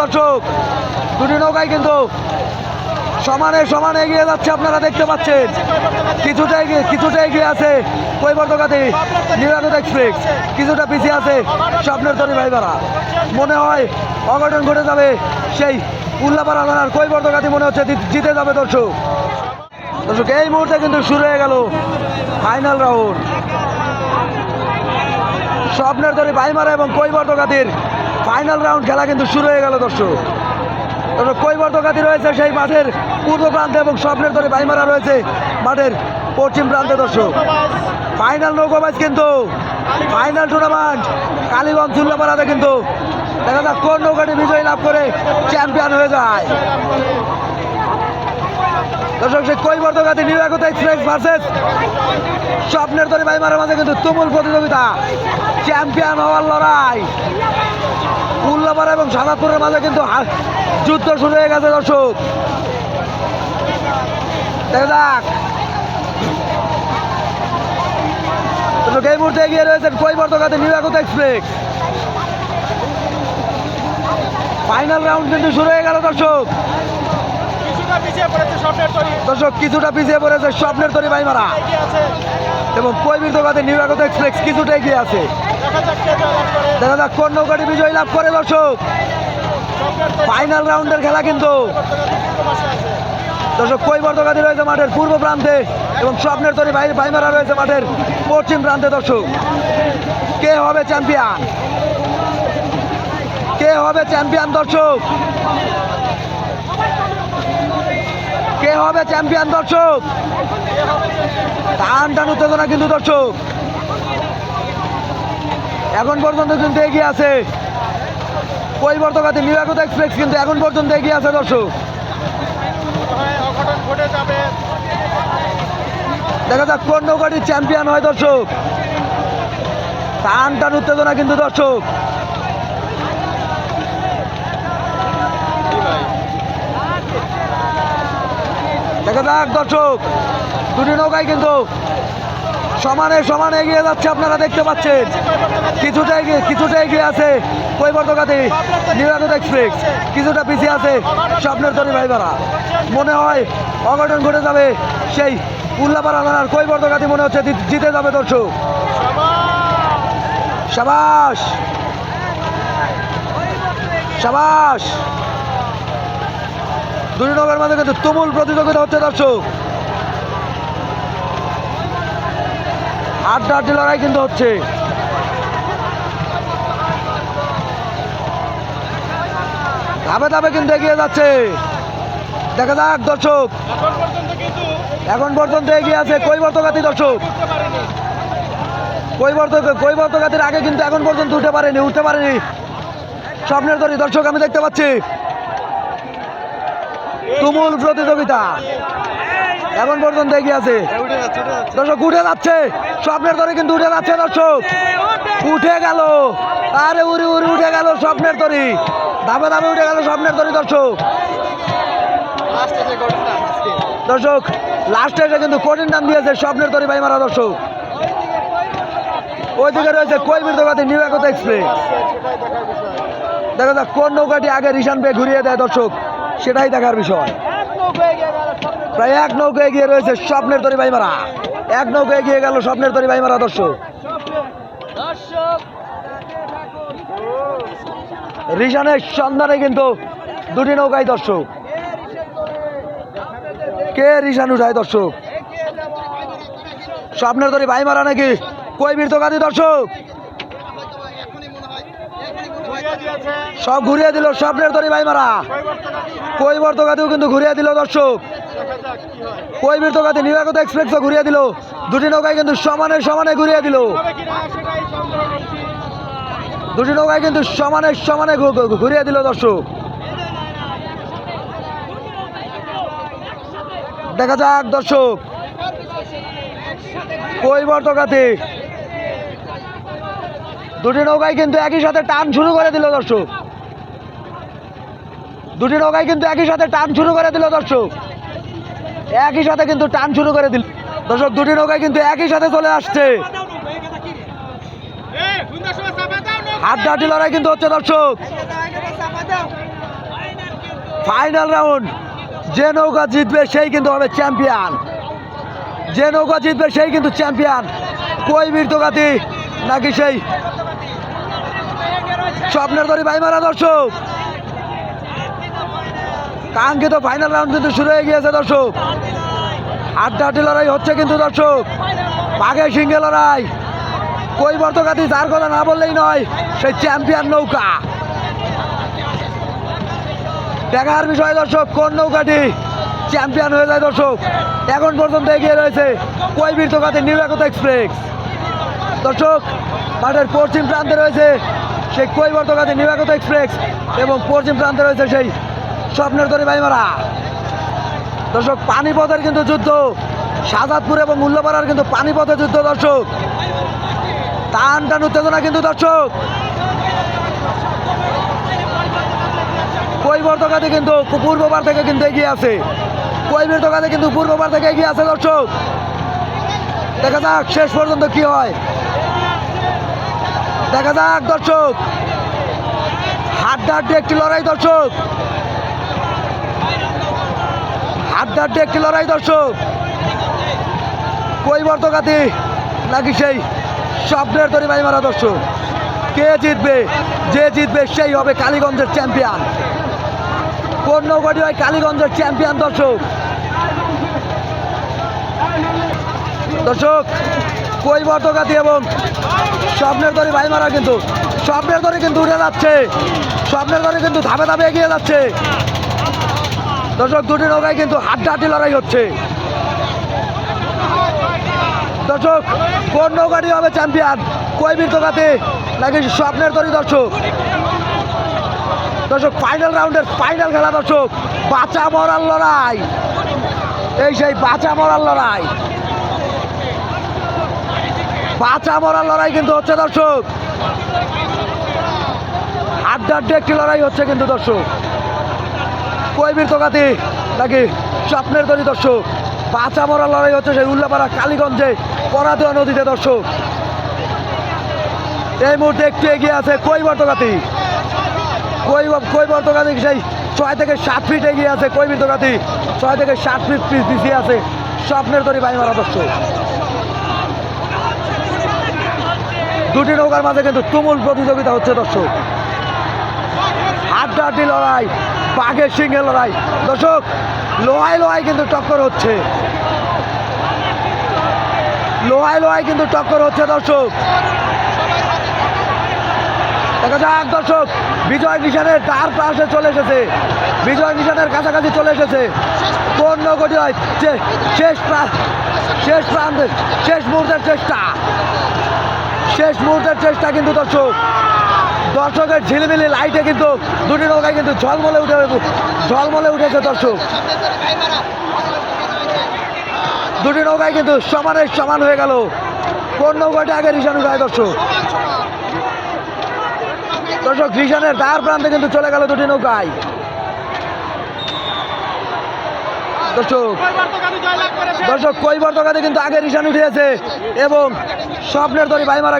দর্শক, দুটি নৌকায় কিন্তু সমানে সমানে এগিয়ে যাচ্ছে আপনারা দেখতে পাচ্ছেন। কিছুটা এগিয়ে কিছুটা এগিয়ে আছে কৈবর্তকাতি নিরাপদ এক্সপ্রেস। কিছুটা পিছিয়ে আছে স্বপ্নের তরি ভাইবারা। মনে হয় অঘটন ঘটে যাবে সেই উল্লাপাড়া থানার কৈবর্তকাতি মনে হচ্ছে জিতে যাবে দর্শক। দর্শক, এই মুহূর্তে কিন্তু শুরু হয়ে গেল ফাইনাল রাউন্ড স্বপ্নের তরি ভাইমারা এবং কৈবর্তকাতির ফাইনাল রাউন্ড খেলা কিন্তু শুরু হয়ে গেল, দর্শক। কৈবর্তকাতি রয়েছে? সেই মাঠের পূর্ব প্রান্তে এবং স্বপ্নের তরি ভাইমারা রয়েছে মাঠের পশ্চিম প্রান্তে, দর্শক। ফাইনাল নৌকোবাজ কিন্তু। ফাইনাল টুর্নামেন্ট কালীগঞ্জ চুল্লাপাড়াতে কিন্তু। দেখা যাক কোন নৌকাটি বিজয় লাভ করে চ্যাম্পিয়ন হয়ে যায়। দর্শক, সেই কৈবর্তকাতি নিরাগত এক্সপ্রেস ভার্সেস স্বপ্নের তরি ভাইমারের মাঝে কিন্তু তুমুল প্রতিযোগিতা। চ্যাম্পিয়ন হওয়ার লড়াই। উল্লাপাড়া এবং সাদাপুরের মাঝে কিন্তু যুদ্ধ শুরু হয়ে গেছে, দর্শক। দেখা এই মুহূর্তে এগিয়ে রয়েছেন কৈবর্তকাতে নিরাগত এক্সপ্রেস। ফাইনাল রাউন্ড কিন্তু শুরু হয়ে গেল, দর্শক কিছুটা পিছিয়ে পড়েছে স্বপ্নের তরি দর্শক কিছুটা পিছিয়ে পড়েছে স্বপ্নের তরি ভাইমারা এগিয়ে আছে এবং কৈবর্তকাতে নিরাগত এক্সপ্রেস কিছুটা এগিয়ে আছে। দেখা যাক কোন নৌকাটি বিজয় লাভ করে দর্শক। ফাইনাল রাউন্ডের খেলা কিন্তু। দর্শক কৈবর্তকাতি রয়েছে মাঠের পূর্ব প্রান্তে এবং স্বপ্নের তরি ভাই ভাইমারা রয়েছে মাঠের পশ্চিম প্রান্তে দর্শক। কে হবে চ্যাম্পিয়ন কে হবে চ্যাম্পিয়ন দর্শক? হবে চ্যাম্পিয়ন দর্শক। টান টান উত্তেজনা কিন্তু দর্শক। এখন পর্যন্ত কিন্তু এগিয়ে আছে কৈবর্তকাতি নিরাগত এক্সপ্রেস, কিন্তু এখন পর্যন্ত এগিয়ে আছে দর্শক। দেখা যাক কোন নৌকাটি চ্যাম্পিয়ন হয় দর্শক। টান টান উত্তেজনা কিন্তু দর্শক। দেখা দর্শক, দুটি নৌকায় কিন্তু সমানে সমানে এগিয়ে যাচ্ছে আপনারা দেখতে পাচ্ছেন। কিছুটা এগিয়ে কিছুটা এগিয়ে আছে কৈবর্তকাতি নিরাপদ এক্সপ্রেস। কিছুটা পিছিয়ে আছে স্বপ্নের তরি ভাইবারা। মনে হয় অঘটন ঘটে যাবে সেই উল্লাপাড়া থানার কৈবর্তকাতি মনে হচ্ছে জিতে যাবে দর্শক। সাবাস! সাবাস! দুটি নৌকার মাঝে কিন্তু তুমুল প্রতিযোগিতা হচ্ছে দর্শক। আড্ডা আড্ডি লড়াই কিন্তু হচ্ছে। ধাপে ধাপে কিন্তু এগিয়ে যাচ্ছে। দেখা যাক দর্শক। এখন পর্যন্ত এগিয়ে আছে কৈবর্তকাতি দর্শক। কৈবর্ত কৈবর্তকাতির আগে কিন্তু এখন পর্যন্ত উঠতে পারেনি উঠতে পারেনি। স্বপ্নের তরি দর্শক, আমি দেখতে পাচ্ছি। তুমুল প্রতিযোগিতা। এখন পর্যন্ত এগিয়ে আছে। দর্শক, উঠে যাচ্ছে। স্বপ্নের তরি কিন্তু উঠে যাচ্ছে দর্শক। উঠে গেল। আরে উড়ি উড়ি, উঠে গেল স্বপ্নের তরি। ধাপে ধাপে উঠে গেল স্বপ্নের তরি দর্শক। দর্শক লাস্টে এসে কিন্তু কঠিন নাম দিয়েছে স্বপ্নের তরি ভাই মারা দর্শক। ওইদিকে রয়েছে কৈবীরতগাতি নিউ একতা এক্সপ্রেস দেখা যাক কোন নৌকাটি আগে রিসান পেয়ে ঘুরিয়ে দেয় দর্শক। সেটাই দেখার বিষয়। প্রায় এক নৌকা এগিয়ে রয়েছে স্বপ্নের তরি ভাই মারা এক নৌকা এগিয়ে গেল স্বপ্নের তরি ভাই মারা দর্শক। রিসানের সন্ধানে কিন্তু দুটি নৌকাই দর্শক। কে রিসান উঠায়, দর্শক? স্বপ্নের তরি ভাই মারা নাকি কই বীরতগাতি দর্শক ঘুরিয়ে দিয়েছে সব ঘুরিয়ে দিল, স্বপ্নের তরি ভাই মারা কই বর্তগাতিও কিন্তু ঘুরিয়ে দিল, দর্শক। কই বীরতগাতি নিরাগত এক্সপ্রেসও ঘুরিয়ে দিল। দুটি নৌকায় কিন্তু সমানে সমানে ঘুরিয়ে দিল। দুটি নৌকায় কিন্তু সমানে সমানে ঘুরিয়ে দিল, দর্শক। দেখা যাক, দর্শক। কই বর্তকাতে দুটি নৌকায় কিন্তু একই সাথে টান শুরু করে দিল দর্শক। দুটি নৌকায় কিন্তু একই সাথে টান শুরু করে দিল দর্শক। একই সাথে কিন্তু টান শুরু করে দিল। দর্শক, দুটি নৌকায় কিন্তু একই সাথে চলে আসছে। হাড্ডাহাড্ডি লড়াই কিন্তু হচ্ছে দর্শক। ফাইনাল রাউন্ড যে নৌকা জিতবে সেই কিন্তু হবে চ্যাম্পিয়ন যে নৌকা জিতবে সেই কিন্তু চ্যাম্পিয়ন কই বীরতগাতি নাকি সেই স্বপ্নের দড়ি ভাই মারা, দর্শক। কাঙ্ক্ষিত ফাইনাল রাউন্ড কিন্তু শুরু হয়ে গিয়েছে, দর্শক। হাড্ডাহাড্ডি লড়াই হচ্ছে কিন্তু, দর্শক। বাঘে সিংহে লড়াই। কই বর্তকাতি যার কথা না বললেই নয়, সেই চ্যাম্পিয়ন নৌকা। দেখার বিষয়, দর্শক, কোন নৌকাটি চ্যাম্পিয়ন হয়ে যায়, দর্শক? এখন পর্যন্ত এগিয়ে রয়েছে কই নিউ নিরাগত এক্সপ্রেস। দর্শক, মাঠের পশ্চিম প্রান্তে রয়েছে সেই কই বর্তকাতি নিরাগত এক্সপ্রেস এবং পশ্চিম প্রান্তে রয়েছে সেই স্বপ্নের তরি ভাইমারা। দর্শক, পানিপথের কিন্তু যুদ্ধ। সাজাদপুর এবং উল্লাপাড়ার কিন্তু পানিপথের যুদ্ধ, দর্শক। টান টান উত্তেজনা কিন্তু, দর্শক। কৈবর্তকাতে কিন্তু পূর্ববার থেকে কিন্তু এগিয়ে আছে। কৈবর্তকাতে কিন্তু পূর্ববার থেকে এগিয়ে আছে, দর্শক। দেখা যাক শেষ পর্যন্ত কি হয়। দেখা যাক, দর্শক। হাড্ডাহাড্ডি একটি লড়াই, দর্শক। হাড্ডাহাড্ডি একটি লড়াই, দর্শক। কৈবর্তকাতি নাকি সেই স্বপ্নের তরি ভাই মারা, দর্শক। কে জিতবে? যে জিতবে, সেই হবে কালীগঞ্জের চ্যাম্পিয়ন। কোন হয়? কালীগঞ্জের চ্যাম্পিয়ন, দর্শক। দর্শক কই এবং স্বপ্নের দড়ি ভাই মারা কিন্তু, স্বপ্নের দড়ি কিন্তু উঠে যাচ্ছে। স্বপ্নের দড়ি কিন্তু ধাপে ধাপে এগিয়ে যাচ্ছে। দর্শক, দুটি নৌকায় কিন্তু হাড্ডাহাড্ডি লড়াই হচ্ছে। দর্শক, কোন নৌকাটি হবে চ্যাম্পিয়ন? কই বীরতকাতে নাকি স্বপ্নের তরি দর্শক? দর্শক ফাইনাল রাউন্ডের ফাইনাল খেলা, দর্শক। বাঁচা মরার লড়াই। এই সেই বাঁচা মরার লড়াই। বাঁচা মরার লড়াই কিন্তু হচ্ছে দর্শক। হাড্ডাহাড্ডি একটি লড়াই হচ্ছে কিন্তু দর্শক। কই বীরতকাতি নাকি স্বপ্নের তরি দর্শক। বাঁচা মরার লড়াই হচ্ছে সেই উল্লাপাড়া কালীগঞ্জে পরাদুয়া নদীতে দর্শক। এই মুহূর্তে একটু এগিয়ে আছে কই বর্তকাতি কই কই বর্তকাতি সেই ছয় থেকে সাত ফিট এগিয়ে আছে কই বর্তকাতি ছয় থেকে সাত ফিট পিস পিছিয়ে আছে স্বপ্নের তরি বাই মারা দর্শক। দুটি নৌকার মাঝে কিন্তু তুমুল প্রতিযোগিতা হচ্ছে, দর্শক। হাড্ডাহাড্ডি লড়াই, বাঘের সিংহের লড়াই। দর্শক, লোহায় লোহায় কিন্তু টক্কর হচ্ছে। লোহায় লোহায় কিন্তু টক্কর হচ্ছে, দর্শক। দেখা যাক, দর্শক, বিজয় নিশানের তার পাশে চলে এসেছে। বিজয় নিশানের কাছাকাছি চলে এসেছে। কোন নৌকটি হয় শেষ শেষ প্রান্তে শেষ মুহূর্তের চেষ্টা। শেষ মুহূর্তের চেষ্টা কিন্তু দর্শক। দর্শকের ঝিলিমিলি লাইটে কিন্তু দুটি নৌকায় কিন্তু ঝলমলে উঠে ঝলমলে উঠেছে দর্শক। দুটি নৌকায় কিন্তু সমানের সমান হয়ে গেল। কোন নৌকাটা আগে রিসান উঠায় দর্শক? দর্শক রিসানের দ্বার প্রান্তে কিন্তু চলে গেল দুটি নৌকায়। দর্শক দর্শক কৈবর্তকাতে কিন্তু আগে রিসান উঠিয়েছে এবং স্বপ্নের দড়ি ভাইমারা